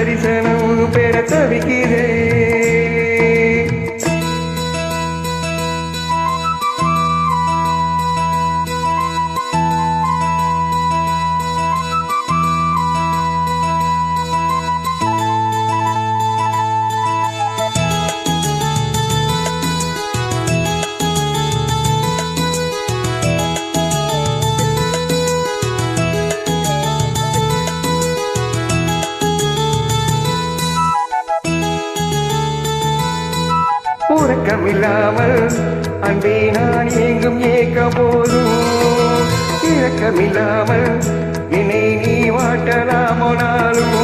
தரிசனம் உறக்கமில்லாமல் அன்பே நான் எங்கும் ஏக்க போதும். இறக்கமில்லாமல் என்னை நீ வாட்டலாமோ நாளும்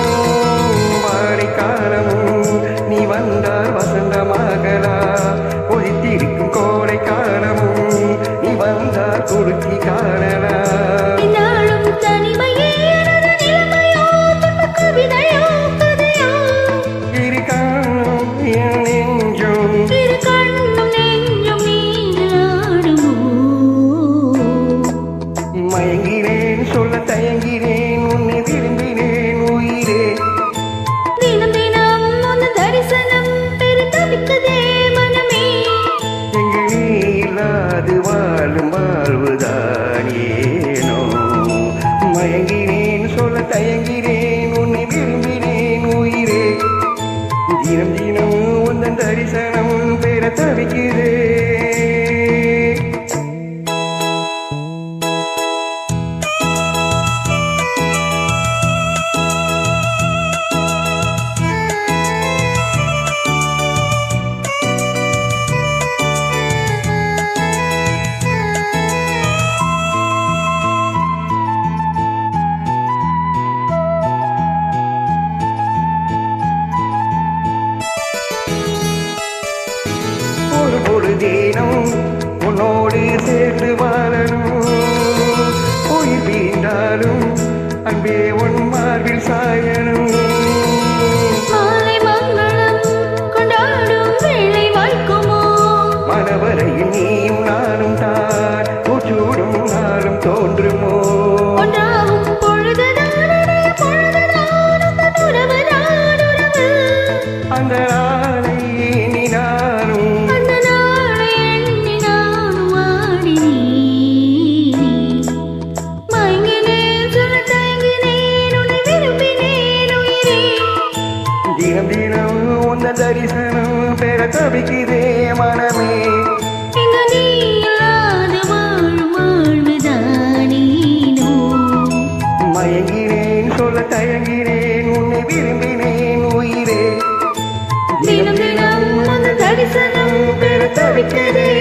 பொழுதேனும் உன்னோடு சேர்ந்து வாழணும். உயிர் வீண்டாலும் அன்பே உன் மார்பில் சாயணும். மனவரையில் நீயும் நானும் தான். பூச்சூடும் நாளும் தோன்றுமோ? பெற தவிக்குதே மனமே. மயங்கினேன் சொல்ல தயங்கினேன் உன்னை விரும்பினேன் உயிரே தினம் தினம் பெற தவிக்கிறேன்